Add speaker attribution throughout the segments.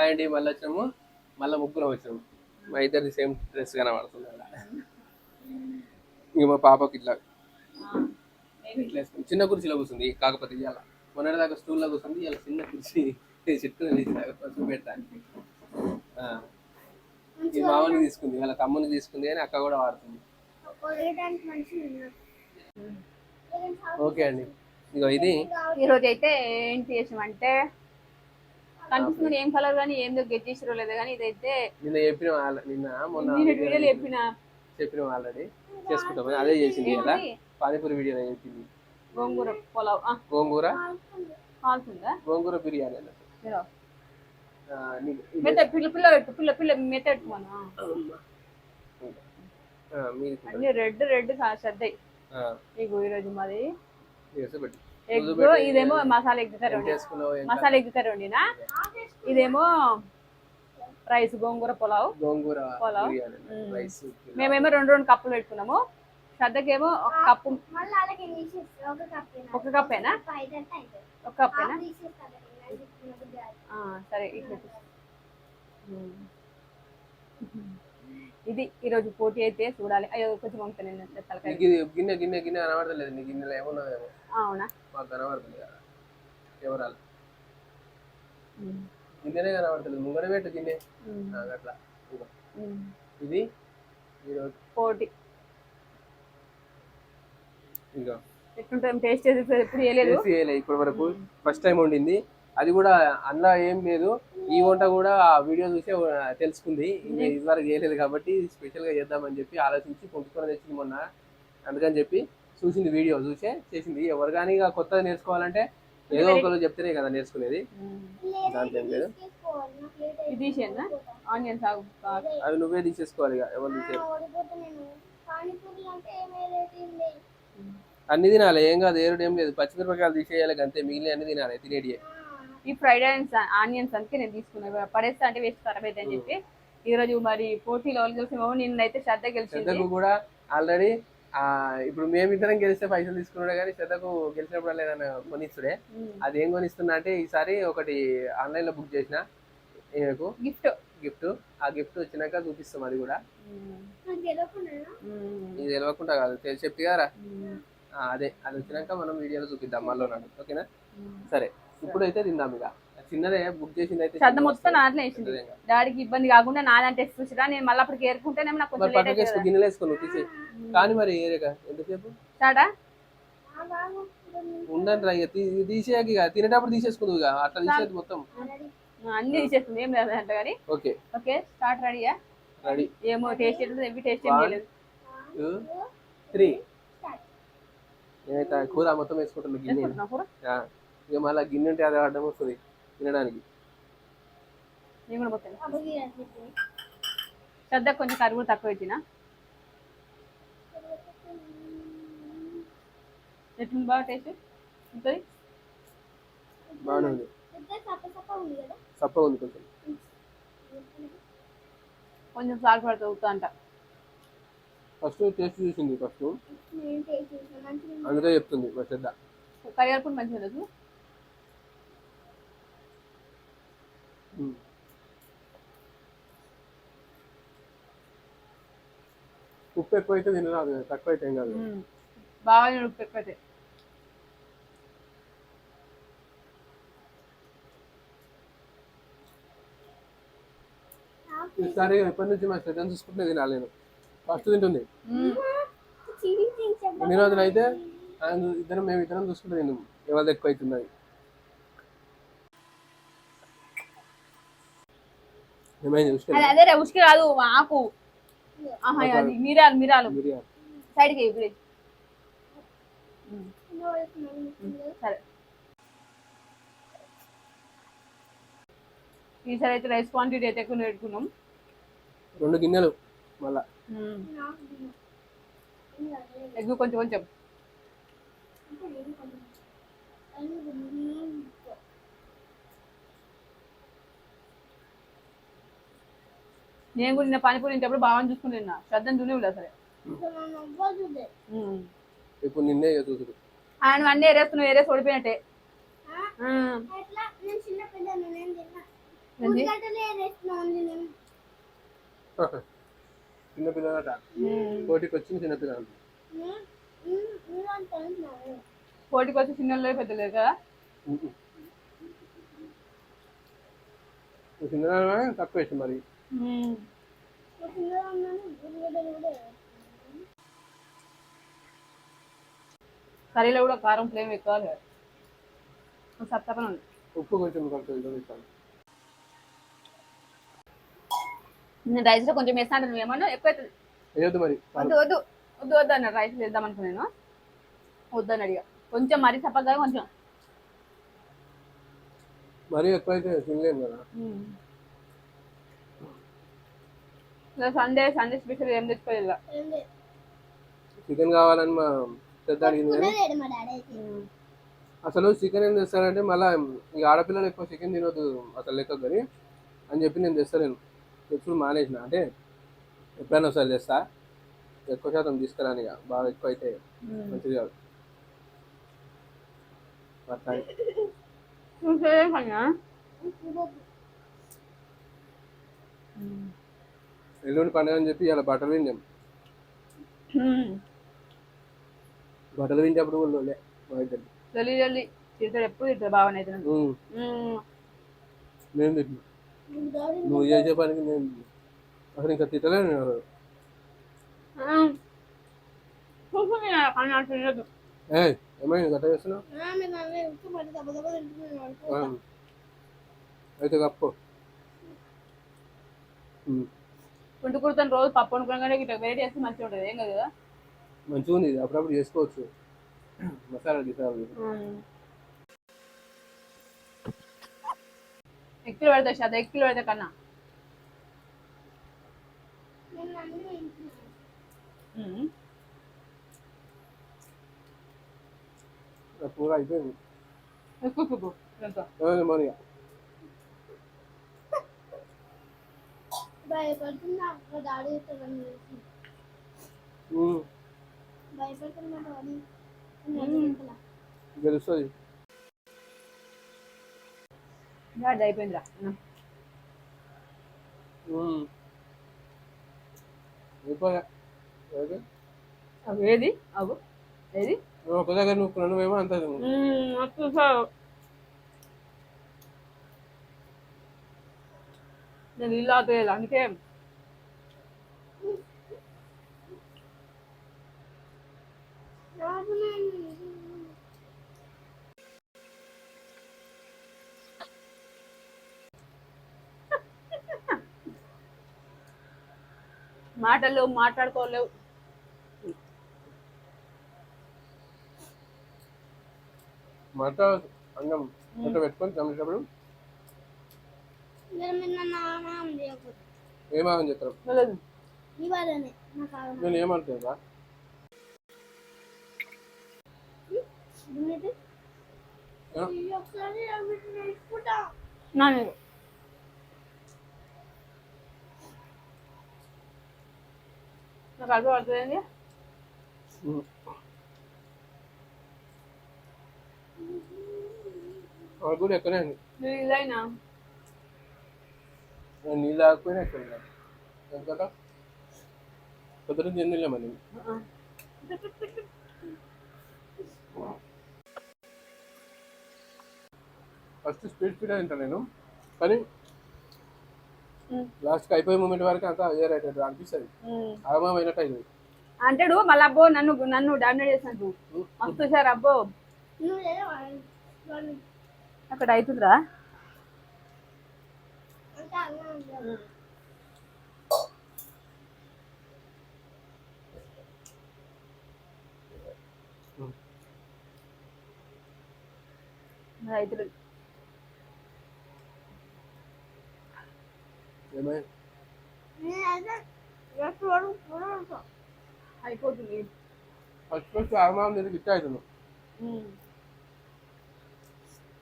Speaker 1: Hi అండి మళ్ళీ వచ్చినాము మళ్ళీ ముగ్గురం వచ్చినాము మా ఇద్దరిది సేమ్ డ్రెస్ కనబడుతుంది అలా ఇంక మా పాపకి ఇట్లా ఇట్లా వేసుకుంది. చిన్న కుర్చీలో కూర్చుంది కాకపోతే ఇవాళ మొన్నటి దాకా స్టూల్లో కూర్చుంది ఇలా చిన్న కుర్చీ. చెట్టుకుని తీసి చూపెడతానికి ఆ. ఈ మామని తీసుకుంది వాళ్ళ తమ్ముని తీసుకుంది అని అక్క కూడా వాడుతుంది. ఓకే అండి. ఇగో ఇది.
Speaker 2: ఈరోజు అయితే ఏంటి చేసామంటే కనిపిస్తుంది ఏం కలర్ కానీ ఏందో గెట్ చేసిరో లేదు కానీ ఇదైతే
Speaker 1: నిన్న చెప్పిన నిన్న మొన్న
Speaker 2: నేను వీడియోలో చెప్పిన.
Speaker 1: చెప్పిన ఆల్రెడీ చేసుకుంటాం. అదే చేసింది కదా?
Speaker 2: ఏంటి?
Speaker 1: పానీపూరి వీడియోలో చెప్పింది.
Speaker 2: గోంగూర పులావ్. ఆ,
Speaker 1: గోంగూర?
Speaker 2: కాలుతుందా?
Speaker 1: గోంగూర బిర్యానీ అన్నట్టు. నీకు-
Speaker 2: మెత్త పిల్ల పిల్ల పెట్టు పిల్ల పిల్ల మెత్త పెట్టుకోను?
Speaker 1: కూడా.
Speaker 2: అన్ని రెడ్ రెడ్ సర్దాయి.
Speaker 1: ఆ,
Speaker 2: ఇగో ఈరోజు మాది
Speaker 1: చేసి పెట్టు.
Speaker 2: ఎగ్ ఇదేమో masala egg curry masala egg curry వండినా. ఇదేమో రైస్ గోంగూర పులావ్.
Speaker 1: గోంగూర
Speaker 2: పులావ్. మేమేమో రెండు రెండు కప్పులు పెట్టుకున్నాము. శ్రద్ధకేమో ఒక కప్పు
Speaker 3: ఒక కప్
Speaker 2: ఒక కప్పేనా? ఒక కప్పేనా? సరే ఇట్లా ఇది ఈరోజు పోటీ అయితే చూడాలి. అయ్యో కొంచెం తలకాయ.
Speaker 1: నీకు ఇది గిన్నె గిన్నె గిన్నె కనబడతలేదు నీ గిన్నెలో ఏమున్నావేమో
Speaker 2: అవునా?
Speaker 1: మాకు కనబడుతుంది కదా. ఎవరాలు. గిన్నెనే కనబడతలేదు. ముంగడ పెట్టు గిన్నె. అట్లా. ఇదిగో. ఇది ఈరోజు.
Speaker 2: పోటీ.
Speaker 1: ఇంకా
Speaker 2: ఎట్లుంటుంది? టేస్ట్ చేసి ఎప్పుడు చేయలేదు?
Speaker 1: చేసి చేయలే ఇప్పటి వరకు ఫస్ట్ టైం వండింది. అది కూడా అందులో ఏం లేదు. ఈ వంట కూడా ఆ వీడియో చూసే తెలుసుకుంది. ఇదివరకు చేయలేదు కాబట్టి స్పెషల్గా చేద్దామని చెప్పి ఆలోచించి పంపుకొని తెచ్చింది మొన్న. అందుకని చెప్పి చూసింది వీడియో చూసే చేసింది. ఎవరు కానీ ఇక కొత్తగా నేర్చుకోవాలంటే ఏదో ఒకరు చెప్తేనే కదా నేర్చుకునేది. దాంట్లో ఏం లేదు. అవి నువ్వే తీసేసుకోవాలి ఇక ఎవరు అన్ని తినాలి ఏం కాదు ఏరుడు ఏం లేదు. పచ్చిమిరపకాయలు తీసేయాలి అంతే మిగిలిన అన్ని తినాలి తినేటియే.
Speaker 2: ఈ ఫ్రైడ్ ఆనియన్స్ ఆనియన్స్ అందుకే నేను తీసుకున్నా. పడేస్తా అంటే వేస్ట్ ఖరాబ్ అయితే అని చెప్పి. ఈ రోజు మరి పోటీలో వాళ్ళు చూసి నిన్నైతే శ్రద్ధ గెలిచింది.
Speaker 1: కూడా ఆల్రెడీ ఆ ఇప్పుడు మేమిద్దరం గెలిస్తే పైసలు తీసుకున్నాడు కానీ శ్రద్ధకు గెలిచినప్పుడు లేదన్న కొనిస్తుడే. అది ఏం కొనిస్తున్నా అంటే ఈసారి ఒకటి ఆన్లైన్లో బుక్ చేసిన. ఈమెకు
Speaker 2: గిఫ్ట్.
Speaker 1: గిఫ్ట్. ఆ గిఫ్ట్ వచ్చినాక చూపిస్తాం అది కూడా. ఇది తెలియకుండా కాదు తె- చెప్తే కదా అదే. అది వచ్చినాక మనం వీడియోలో చూపిద్దాం మళ్ళీ ఓకేనా. సరే. ఇప్పుడైతే తిందాం ఇక. చిన్నదే బుక్ చేసింది అయితే
Speaker 2: శ్రద్ధ మొత్తం. నాట్లో వేసింది. డాడీకి ఇబ్బంది కాకుండా నాదంటే చూసిరా నేను మళ్ళీ అప్పటికి ఏరుకుంటేనేమో నాకు కొంచెం లేట్ అవుతుంది
Speaker 1: గిన్నెలు వేసుకో నువ్వు తీసే కానీ మరి ఏరేక ఎంతసేపు?
Speaker 3: బాగు
Speaker 1: ఉండండి రా తీసేయక తినేటప్పుడు తీసేసుకుందు ఇక. అట్లా తీసేది మొత్తం.
Speaker 2: అన్ని తీసేస్తుంది ఏం లేదు అంట కానీ.
Speaker 1: ఓకే.
Speaker 2: ఓకే స్టార్ట్ రెడీయా
Speaker 1: రెడీ.
Speaker 2: ఏమో టేస్ట్ ఎట్లా ఎవి టేస్ట్. చేయలేదు.
Speaker 1: త్రీ. ఆ కూర మొత్తం వేసుకుంటాను గిన్నె ఇక మళ్ళీ గిన్నె ఉంటే అది అడ్డం వస్తుంది తినడానికి.
Speaker 2: నేను కూడా పోతాను. శ్రద్ధ కొంచెం కరువు తక్కువ ఇచ్చిన ఎట్లుంది? బాగా టేస్ట్ ఉంటుంది?
Speaker 1: బాగానే ఉంది.
Speaker 3: సప్ప సప్ప ఉంది కదా?
Speaker 1: చప్పగా ఉంది కొంచెం.
Speaker 2: కొంచెం సాల్ట్ పడుతుంది అంట.
Speaker 1: ఫస్ట్ టేస్ట్ చూసింది ఫస్ట్. అందుకే చెప్తుంది మా శ్రద్ధ.
Speaker 2: కరివేపాకు మంచిగా లేదు
Speaker 1: ఉమ్. ఉప్పు ఎక్కువ అయితే తినరాదు తక్కువ అయితే ఏం కాదు
Speaker 2: బాగా ఉప్పు ఎక్కువైతే.
Speaker 1: ఈసారి ఎప్పటి నుంచి మా శ్రద్ధ చూసుకుంటే తినాలి నేను. ఫస్ట్ తింటుంది.
Speaker 3: చెప్ప
Speaker 1: ఎన్ని రోజులు అయితే ఆయన ఇద్దరం మేము ఇద్దరం చూసుకుంటే తిన్నాం ఎవరిది ఎక్కువ అవుతుంది ఏమైంది చూస్తే
Speaker 2: అది రే ఉసుకి కాదు ఆకు. అది మిరాలు మిరాలు
Speaker 1: బిర్యానీ
Speaker 2: సైడ్కి ఇప్పుడు సరే. ఈసారి అయితే రైస్ క్వాంటిటీ అయితే ఎక్కువ పెట్టుకున్నాం.
Speaker 1: రెండు గిన్నెలు మళ్ళా.
Speaker 2: ఎగ్ కొంచెం కొంచెం నేను కూడా నిన్న పానీపూరి తింటప్పుడు బాగా చూసుకుని తిన్నా. శ్రద్ధను చూడలేదు సరే
Speaker 1: ఇప్పుడు నిన్నే చూసుడు.
Speaker 2: ఆయన అన్నీ ఏరేస్తున్నావు ఏరేసి ఓడిపోయినట్టే.
Speaker 1: చిన్నపిల్లలట వచ్చింది చిన్నపిల్లలు
Speaker 2: వచ్చి పెద్దలేదు కదా?
Speaker 1: చిన్న తక్కువ వేసి మరి.
Speaker 2: కర్రీలో కూడా కారం ఫ్లేమ్ ఎక్కువ సత్తపన ఉంది.
Speaker 1: ఉప్పు కొంచెం
Speaker 2: నేను రైస్లో కొంచెం వేస్తా అంటే నువ్వు ఏమన్నా ఎక్కువ అవుతుంది
Speaker 1: మరి?
Speaker 2: వద్దు వద్దు వద్దు వద్దు అన్న రైస్ వేద్దాం అనుకున్నాను వద్దని అడిగా కొంచెం మరీ చప్పగా కొంచెం?
Speaker 1: మరీ ఎక్కువ అయితే తినలేము కదా.
Speaker 2: సండే సండే స్పెషల్ ఏం
Speaker 3: లేదు.
Speaker 1: చికెన్ కావాలని మా పెద్ద అడిగింది. అసలు చికెన్ ఏం తెస్తానంటే మళ్ళీ ఈ ఆడపిల్లలు ఎక్కువ చికెన్ తినొద్దు అసలు లెక్క కానీ అని చెప్పి నేను తెస్తలేను. తెచ్చుడు మానేసిన. అంటే ఎప్పుడైనా ఒకసారి తెస్తా. ఎక్కువ శాతం తీసుకురాని ఇక. బాగా ఎక్కువ అయితే మంచిది కాదు. అట్లా అని.
Speaker 2: నువ్వు చేయలేం కన్నా
Speaker 3: ఇవ్వద్దు.
Speaker 1: ఎల్లుండి పండుగ అని చెప్పి ఇలా బట్టలు విందాం బట్టలు వింటప్పుడు కూడా లే మా ఇద్దరు
Speaker 2: జల్లి జల్లి తిడతాడు ఎప్పుడు తిడతాడు బాగా అయితే.
Speaker 1: నేను తిట్టిన. నువ్వు చేసే పనికి నేను అసలు ఇంకా తిట్టలేను నేను. ఏయ్ ఏమైంది? గట్ట చేస్తున్నావు. అయితే కప్పు. ఉమ్,
Speaker 2: గుంటు కుడుతాను రోజు పప్పు అనుకున్నా ఇట్లా వెరైటీ చేస్తే మంచిగా ఉంటుంది. ఏం కదా
Speaker 1: మంచిగా ఉంది అప్పుడప్పుడు చేసుకోవచ్చు. మసాలా గిసాలా
Speaker 2: ఎక్కువ పెడతా శాతం ఎక్కువ పెడతా కన్నా.
Speaker 1: కూర అయిపోయింది.
Speaker 2: ఎక్కువ చూపు ఎంత
Speaker 1: ఏమైంది మరి ఇక?
Speaker 3: భయపడుతున్నా మా డాడీ భయపడుతున్నా డాడీ.
Speaker 1: గెలుస్తుంది
Speaker 2: అయిపోయిందిరా ఏది? అవు ఏది?
Speaker 1: ఒక దగ్గర నువ్వు నువ్వేమో అంత
Speaker 2: మస్తు సార్ నేను ఇల్లు ఆపేయాలి అందుకే.
Speaker 3: నాకు నేను
Speaker 2: మాటలు మాట్లాడుకోలేవు.
Speaker 1: మాట అన్నం పెట్టుకొని చమ్మేటప్పుడు ఏమాగని చెప్తారు? నేను ఏమంటున్నా?
Speaker 2: నాకు అర్థం అవుతుంది
Speaker 1: వాళ్ళ కూడా ఎక్కనే అండి నేను నీళ్ళు పొద్దున తిందిలే మరి ఫస్ట్ స్పీడ్ స్పీడ్ తింటాను నేను? కానీ లాస్ట్కి అయిపోయే మూమెంట్ వరకు అంతా రైట్ అనిపిస్తుంది. ఆగమం అయినట్టు అయింది.
Speaker 2: అంటాడు మళ్ళీ అబ్బో నన్ను నన్ను డామినేట్ చేసినట్టు మస్తు సార్ అబ్బో. అక్కడ అవుతుందిరా.
Speaker 3: అంటే అలా ఉంటారు.
Speaker 2: అవుతుంది
Speaker 1: ఏమైంది
Speaker 3: నేనైతే ఎప్పుడు వరకు కూడా ఉంటా.
Speaker 2: అయిపోతుంది
Speaker 1: ఫస్ట్ ఫస్ట్ ఆగమం నేను గిట్ట అవుతున్నాను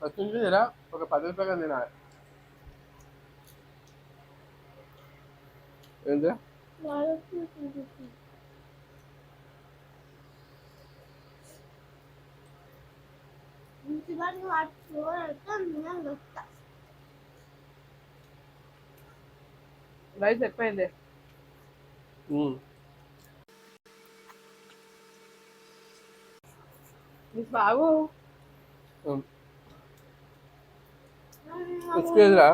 Speaker 1: ఫస్ట్ నుంచి ఇలా ఒక పది రూపాయలు తినాలి ఏంటి
Speaker 3: వాళ్ళకి చూపిస్తుంది. ఇంటి వాడికి వాటి చూడాలంటే నేను వస్తా
Speaker 2: రైస్ ఎక్కువైంది. బాగు.
Speaker 1: ఎక్స్క్యూజ్ రా.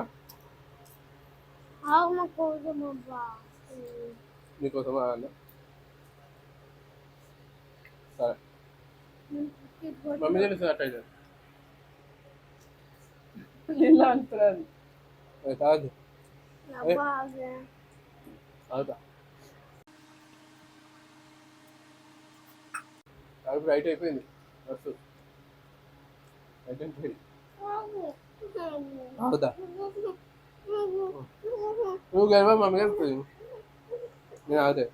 Speaker 3: ఆవు మా కోసం అబ్బా
Speaker 1: నీకోసం అన్న సరే మమ్మీ తెలుసు అట్టయితే అది తాగదు
Speaker 3: అబ్బా
Speaker 1: తాగుతా తాగు రైట్ అయిపోయింది. బస్సు రైట్ అయిపోయింది. తాగుతా నువ్వు గెలవా మమ్మీ గెలుపుతుంది నేను ఆగుతా.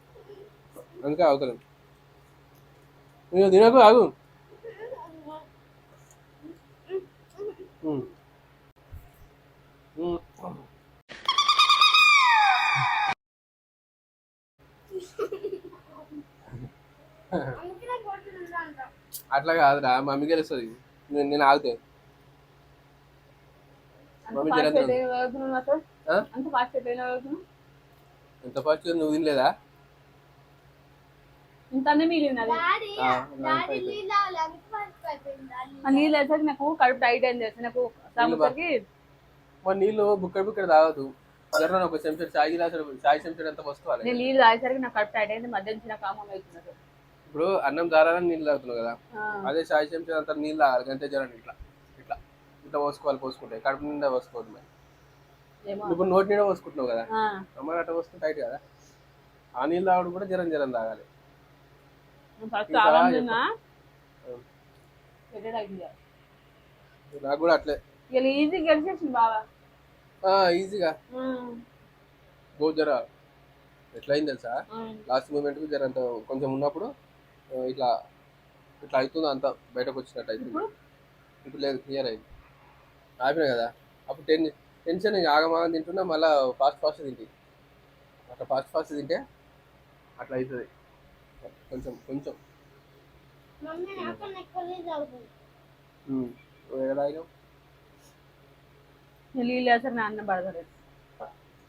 Speaker 1: అందుకే ఆగుతాను నువ్వు తినకు ఆగు. అట్లా కాదురా మమ్మీ గెలుస్తుంది. నేను నేను ఆగుతా మమ్మీ
Speaker 2: ఫాస్ట్
Speaker 1: జరంతా
Speaker 2: ఎట్లా చదువుతున్నావు అసలు
Speaker 1: ఆ?
Speaker 2: అంత ఫాస్ట్ ఎట్లా చదువుతున్నావు
Speaker 1: ఎంత ఫస్ట్ నువ్వు తినలేదా
Speaker 2: మిగిలినది.
Speaker 3: నీళ్ళు
Speaker 2: వేసరికి నాకు కడుపు టైట్ అయింది తెలుసు? నాకు సముద్రకి
Speaker 1: మరి నీళ్ళు బుక్కడ బుక్కడ తాగదు. ఒక చెంచడు చాయ్ గ్లాస్ చాయ్ చెంచడు అంత పోసుకోవాలి
Speaker 2: నేను నీళ్ళు తాగేసరికి నాకు కడుపు టైట్ అయింది. మధ్య నుంచి నాకు కామం అవుతున్నది
Speaker 1: ఇప్పుడు అన్నం దారాలని నీళ్ళు తాగుతున్నావు కదా. అదే చాయ్ చెంచడు అంత నీళ్ళు తాగాలి. అంతే జరండి ఇట్లా ఇట్లా పోసుకోవాలి పోసుకుంటే. కడుపు నిండా పోసుకోవద్దు మరి. ఇప్పుడు నోటి నిండా పోసుకుంటున్నావు కదా?
Speaker 2: ఆ,
Speaker 1: అమ్మ అట్లా పోసుకుంటే టైట్ కదా? ఆ నీళ్ళు తాగడం కూడా జరం జరం తాగాలి. నాకు కూడా అట్లే.
Speaker 2: ఇలా ఈజీ గెలిచేసింది బాగా
Speaker 1: ఆ, ఈజీగా. గో జర. ఎట్లా అయింది తెలుసా. లాస్ట్ మూమెంట్కి జర అంత కొంచెం ఉన్నప్పుడు ఇట్లా ఇట్లా అవుతుంది అంత? బయటకు వచ్చినట్టు
Speaker 2: ఇప్పుడు?
Speaker 1: ఇప్పుడు లేదు క్లియర్ అయింది. ఆపిన కదా? అప్పుడు టెన్ టెన్షన్ ఆగమాగం తింటున్నా మళ్ళీ ఫాస్ట్ ఫాస్ట్ తింటి. అట్లా ఫాస్ట్ ఫాస్ట్ తింటే అట్లా అవుతుంది కొంచెం కొంచెం.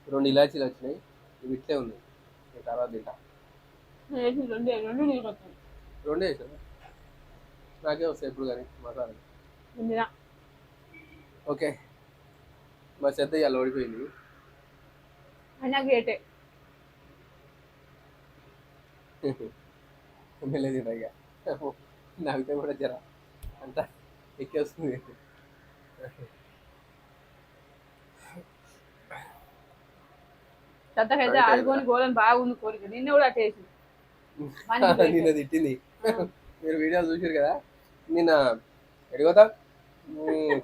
Speaker 1: రెండు ఇలాచీలు వచ్చినాయి ఇవి ఇట్లే ఉన్నాయి. నేను తర్వాత తింటా.
Speaker 2: రెండు
Speaker 1: వేసాను నాకే వస్తాయి ఎప్పుడు కానీ మసాలా ఓకే. మా చెత్త ఇవాళ ఓడిపోయింది.
Speaker 2: అయినా
Speaker 1: ఇక. నవ్వితే కూడా జర అంత ఎక్కేస్తుంది అయితే
Speaker 2: ఆడుకొని గోలని బాగుంది కోరిక నిన్న కూడా అట్ట వేసింది మంచి
Speaker 1: నిన్న తిట్టింది. మీరు వీడియో చూసారు కదా? నిన్న ఎడిగోతా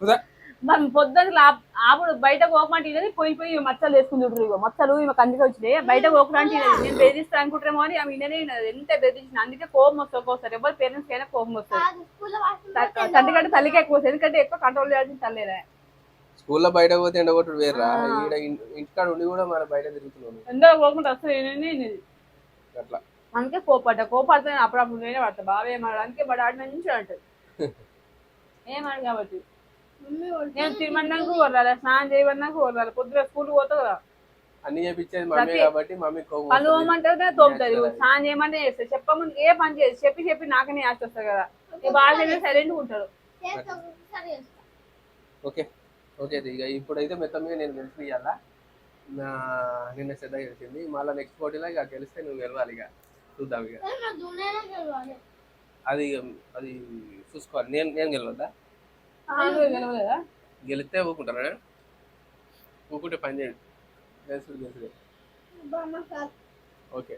Speaker 1: కుదా
Speaker 2: మనం పొద్దున్న లా- ఆపుడు బయట పోకమంటే ఇది పోయి పోయి మచ్చలు వేసుకుని చూడరు ఇగో. మచ్చలు ఈమె కందికి వచ్చినాయి. బయట ఇది. నేను బెదిరిస్తా అనుకుంటారేమో అని ఆమె విననే వినదు ఎంత బెదిరించిన. అందుకే కోపం వస్తుంది ఒక్కోసారి. ఎవరు పేరెంట్స్ అయినా కోపం వస్తుంది. తండ్రి కంటే తల్లికి ఎక్కువ వస్తుంది. ఎందుకంటే ఎక్కువ కంట్రోల్ చేయాల్సిన తల్లేదా.
Speaker 1: స్కూల్లో బయట పోతే ఎండగొట్టుడు వేర్రా? ఈడ ఇంటికాడ ఉండి కూడా మన బయట తిరుగుతున్నాను
Speaker 2: ఎందరో పోకుండా వస్తుంది.
Speaker 1: అట్లా.
Speaker 2: అందుకే కోపడ్డా. కోపడితే అప్పుడప్పుడు నేనే పడతా. బాగా ఏమాడు అందుకే మా డాడీ మంచి అంటాడు. ఏమాడు కాబట్టి? నేను తినమన్నాకు కొర్రాలి స్నానం చేయమన్నాకు కొర్రాలి పొద్దున స్కూల్ పోతా కదా.
Speaker 1: అన్ని చేపించేది మమ్మీ కాబట్టి మమ్మీ కోపం
Speaker 2: పనులు
Speaker 1: వస్తుంది.
Speaker 2: పోమంటే తోముతుంది
Speaker 1: Natural.
Speaker 2: స్నానం చేయమంటే చేస్తుంది చెప్పముందు ఏ పని చేసి చెప్పి చెప్పి నాకనే ఆశ వస్తుంది కదా. ఈ బాగా సైలెంట్
Speaker 3: చేస్తా
Speaker 1: ఓకే ఓకే ఇక ఇప్పుడైతే మొత్తం మీద నేను గెలిపియాలా నా నిన్న శ్రద్ధ గెలిచింది. మళ్ళీ నెక్స్ట్ పోటీలో ఇక గెలిస్తే నువ్వు గెలవాలి ఇక. చూద్దాం ఇక. అది అది చూసుకోవాలి. నేను నేను గెలవద్దా? గెలిస్తే ఊకుంటారా ఊకుంటే పని చేయండి. గెలుసుడు గెలుసుడే ఓకే.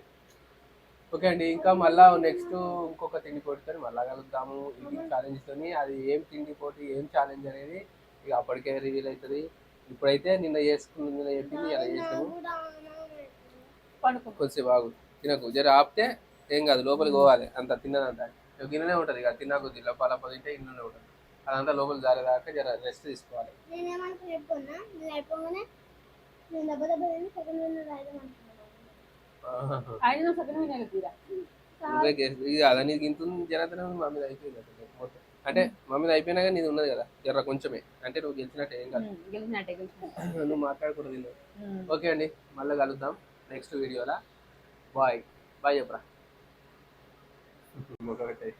Speaker 1: ఓకే అండి ఇంకా మళ్ళా నెక్స్ట్ ఇంకొక తిండి పోటీతో మళ్ళా కలుద్దాము. ఇది ఛాలెంజ్తోని అది ఏం తిండి పోటీ ఏం ఛాలెంజ్ అనేది ఇక అప్పటికే రివీల్ అవుతుంది ఇప్పుడైతే నిన్న చేసుకున్న నిన్న చెప్పింది అలా చేసాము కొద్దిసేపు ఆగు. తినకు. జర ఆపితే ఏం కాదు లోపలికి పోవాలి. అంత తిన్నదంతా. ఇక గిన్నెనే ఉంటుంది ఇక తిన్నా కొద్ది లోపల తింటే ఇన్ననే ఉంటుంది. అదంతా లోపలికి జారేదాకా జర రెస్ట్ తీసుకోవాలి.
Speaker 3: నేనేమంటా చెప్పున్నా నేను అయిపోగానే నేను దెబ్బ దెబ్బ తిని సెకండ్ విన్నర్ రాయమంటున్నాను
Speaker 2: ఆయన సగం వినాలి తీరా?
Speaker 1: నువ్వే గెస్- ఇక అదని గింతుంది జనతనే మా మీద అయిపోయింది మొత్తం. అంటే మమ్మీది అయిపోయినా కానీ నీది ఉన్నది కదా జర్ర కొంచెమే. అంటే నువ్వు గెలిచినట్టే ఏం కాదు. నువ్వు మాట్లాడకూడదు. ఓకే అండి మళ్ళీ కలుద్దాం నెక్స్ట్ వీడియోలో. బాయ్ బాయ్ చెప్పరా పెట్టేయ్.